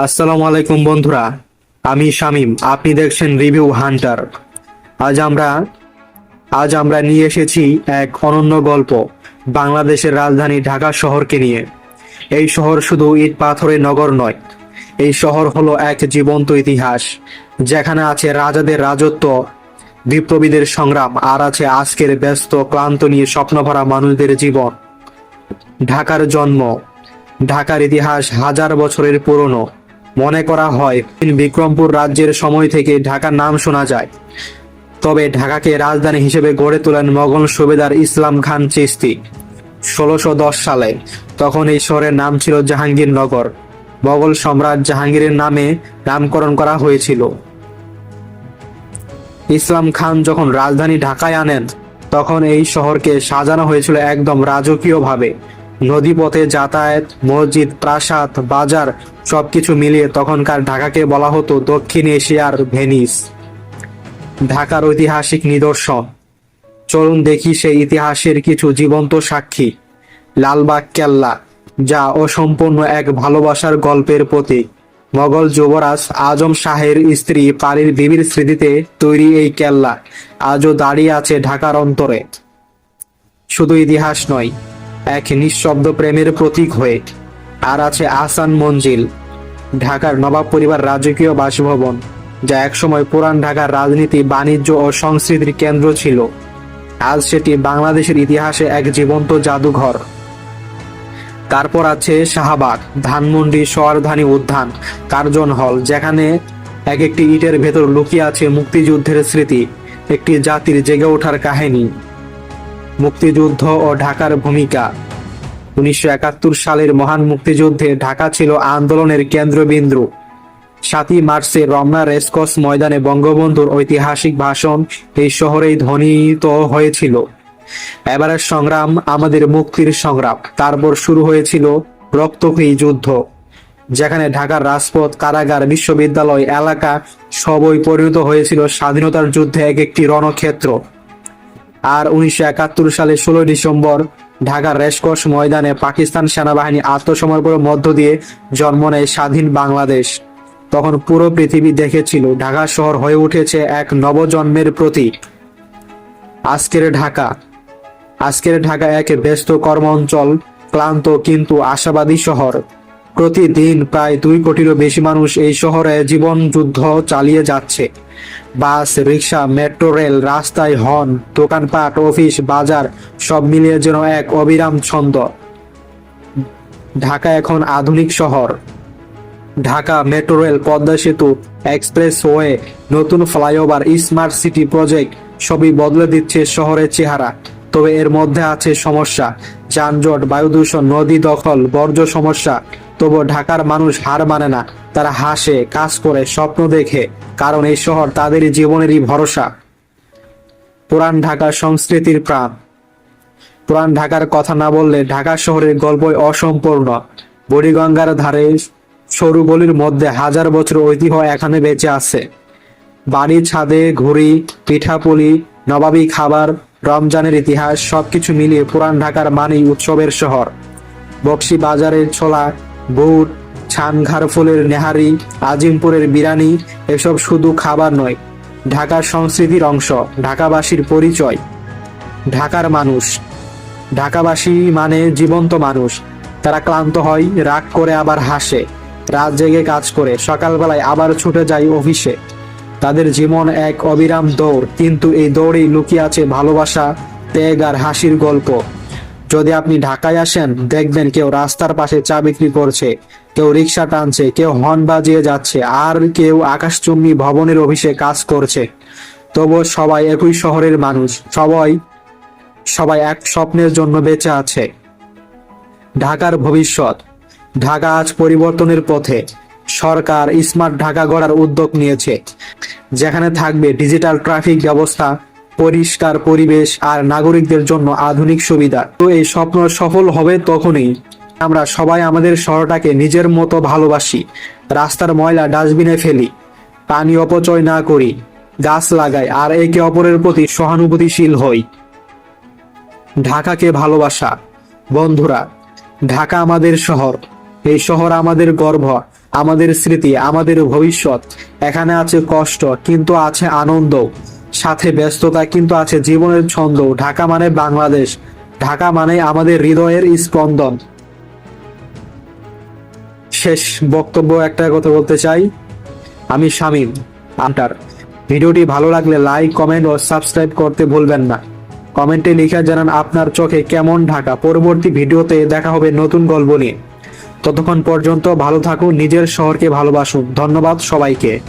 আসসালামু আলাইকুম বন্ধুরা, আমি শামিম, আপনি দেখছেন রিভিউ হান্টার। আজ আমরা আজ আমরা নিয়ে এসেছি এক অনন্য গল্প, বাংলাদেশের রাজধানী ঢাকা শহরকে নিয়ে। এই শহর শুধু ইট পাথরের নগর নয়, এই শহর হলো এক জীবন্ত ইতিহাস, যেখানে আছে রাজাদের রাজত্ব, বিপ্লবীদের সংগ্রাম, আর আছে আজকের ব্যস্ত, ক্লান্ত নিয়ে স্বপ্নভরা মানুষদের জীবন। ঢাকার জন্ম, ঢাকার ইতিহাস হাজার বছরের পুরনো। মনে করা হয় বিক্রমপুর রাজ্যের সময় থেকে ঢাকার নাম শোনা যায়। তবে ঢাকাকে রাজধানী হিসেবে গড়ে তোলেন মোগল সুবেদার ইসলাম খান চিস্তি ষোলোশো সালে তখন এই শহরের নাম ছিল জাহাঙ্গীরনগর। মোগল সম্রাট জাহাঙ্গীরের নামে নামকরণ করা হয়েছিল। ইসলাম খান যখন রাজধানী ঢাকায় আনেন, তখন এই শহরকে সাজানো হয়েছিল একদম রাজকীয়ভাবে। নদীপথে যাতায়াত, মসজিদ, প্রাসাদ, বাজার সবকিছু মিলিয়ে তখনকার ঢাকাকে বলা হতো দক্ষিণ এশিয়ার ভেনিস। ঢাকার ঐতিহাসিক নিদর্শন। চলুন দেখি সেই ইতিহাসের কিছু জীবন্ত সাক্ষী। লালবাগ কেল্লা, যা অসম্পূর্ণ এক ভালোবাসার গল্পের প্রতীক। মোগল যুবরাজ আজম শাহের স্ত্রী পারির বিবির স্মৃতিতে তৈরি এই কেল্লা, আজও দাঁড়িয়ে আছে ঢাকার অন্তরে। শুধু ইতিহাস নয় এক নিঃশব্দ প্রেমের প্রতীক হয়ে। আর আছে আহসান মঞ্জিল, ঢাকার নবাব পরিবার রাজকীয় বাসভবন, যা একসময় পুরান ঢাকার রাজনীতি, বাণিজ্য ও সংস্কৃতির কেন্দ্র ছিল। আজ সেটি বাংলাদেশের ইতিহাসে এক জীবন্ত জাদুঘর। তারপর আছে শাহবাগ, ধানমন্ডি সোয়ারধানী উদ্যান, কার্জন হল, যেখানে এক একটি ইটের ভেতর লুকিয়ে আছে মুক্তিযুদ্ধের স্মৃতি, একটি জাতির জেগে ওঠার কাহিনী। মুক্তিযুদ্ধ ও ঢাকার ভূমিকা। উনিশশো একাত্তর সালের মহান মুক্তিযুদ্ধে ঢাকা ছিল আন্দোলনের কেন্দ্রবিন্দু। সাতই মার্চে রমনা রেসকোর্স ময়দানে বঙ্গবন্ধুর ঐতিহাসিক ভাষণ এই শহরেই ধ্বনিত হয়েছিল। এবারের সংগ্রাম, আমাদের মুক্তির সংগ্রাম, তারপর শুরু হয়েছিল রক্তক্ষয়ী যুদ্ধ, যেখানে ঢাকার রাজপথ, কারাগার, বিশ্ববিদ্যালয়, এলাকা সবই পরিণত হয়েছিল স্বাধীনতার যুদ্ধে এক একটি রণক্ষেত্র। আর উনিশশো একাত্তর সালে ষোলোই ডিসেম্বর ঢাকার রেসকোর্স ময়দানে পাকিস্তান সেনাবাহিনী আত্মসমর্পণের মধ্য দিয়ে জন্ম নেয় স্বাধীন বাংলাদেশ। তখন পুরো পৃথিবী দেখেছিল ঢাকা শহর হয়ে উঠেছে এক নবজন্মের প্রতীক। আজকের ঢাকা। আজকের ঢাকা এক ব্যস্ত কর্ম অঞ্চল, ক্লান্ত কিন্তু আশাবাদী শহর। প্রতিদিন প্রায় দুই কোটিরও বেশি মানুষ এই শহরে জীবন যুদ্ধ চালিয়ে যাচ্ছে। বাস রিক্সা মেট্রো, রেল রাস্তায় হর্ন, দোকানপাট, অফিস, বাজার সব মিলিয়ে যেন এক অবিরাম ছন্দ। ঢাকা এখন আধুনিক শহর। Dhaka metro rail, Padma Setu expressway নতুন ফ্লাইওভার, স্মার্ট সিটি প্রজেক্ট সবই বদলে দিচ্ছে শহরের চেহারা। তবে এর মধ্যে আছে সমস্যা। যানজট বায়ু দূষণ নদী দখল, বর্জ্য সমস্যা তবু ঢাকার মানুষ হার মানে না, তারা হাসে, কাজ করে, স্বপ্ন দেখে, কারণ এই শহর তাদেরই জীবনেরই ভরসা। পুরান ঢাকার সংস্কৃতির প্রাণ। পুরান ঢাকার কথা না বললে ঢাকা শহরের গল্পই অসম্পূর্ণ। বুড়িগঙ্গার ধারে সরু গলির মধ্যে হাজার বছর ঐতিহ্য এখানে বেঁচে আছে। বাড়ির ছাদে, ঘুড়ি, পিঠাপুলি, নবাবী খাবার, রমজানের ইতিহাস সবকিছু মিলিয়ে পুরান ঢাকার মানেই উৎসবের শহর। বক্সি বাজারের ছোলা বুট ছানঘার ফুলের নেহারি, আজিমপুরের বিরানি, এসব শুধু খাবার নয়, ঢাকার সংস্কৃতির অংশ, ঢাকাবাসীর পরিচয়। ঢাকার মানুষ। ঢাকাবাসী মানে জীবন্ত মানুষ। তারা ক্লান্ত হয়, রাগ করে আবার হাসে। রাত জেগে কাজ করে, সকালবেলায় আবার ছুটে যায় অফিসে। তাদের জীবন এক অবিরাম দৌড়, কিন্তু এই দৌড়েই লুকিয়ে আছে ভালোবাসা, ত্যাগ আর হাসির গল্প। যদি আপনি ঢাকায় আসেন, দেখবেন কেউ রাস্তার পাশে চা বিক্রি করছে, কেউ রিক্সা টানছে, কেউ হর্ন বাজিয়ে যাচ্ছে, আর কেউ আকাশচুম্বী ভবনের অফিসে কাজ করছে। তবু সবাই একই শহরের মানুষ, সবাই সবাই এক স্বপ্নের জন্য বেঁচে আছে। ঢাকার ভবিষ্যৎ, ঢাকা আজ পরিবর্তনের পথে। সরকার স্মার্ট ঢাকা গড়ার উদ্যোগ নিয়েছে, যেখানে থাকবে ডিজিটাল ট্রাফিক ব্যবস্থা পরিষ্কার পরিবেশ আর নাগরিকদের জন্য আধুনিক সুবিধা। তো এই স্বপ্ন সফল হবে তখনই। আমরা সবাই আমাদের শহরটাকে নিজের মতো ভালোবাসি। রাস্তার ময়লা ডাস্টবিনে ফেলি। পানি অপচয় না করি। গাছ লাগাই আর একে অপরের প্রতি সহানুভূতিশীল হই। ঢাকাকে ভালোবাসা। বন্ধুরা, ঢাকা আমাদের শহর। এই শহর আমাদের গর্ভ আমাদের স্মৃতি, আমাদের ভবিষ্যৎ। এখানে আছে কষ্ট, কিন্তু আছে আনন্দ। সাথে ব্যস্ততা কিন্তু আছে জীবনের ছন্দ। ঢাকা মানে বাংলাদেশ। ঢাকা মানে আমাদের হৃদয়ের স্পন্দন। শেষ বক্তব্য একটা কথা বলতে চাই। আমি শামীম আন্টার ভিডিওটি ভালো লাগলে লাইক, কমেন্ট ও সাবস্ক্রাইব করতে ভুলবেন না। কমেন্টে লিখে জানান আপনার চোখে কেমন ঢাকা। পরবর্তী ভিডিওতে দেখা হবে নতুন গল্প নিয়ে। ততক্ষণ পর্যন্ত ভালো থাকুন, নিজের শহরকে ভালোবাসুন। ধন্যবাদ সবাইকে।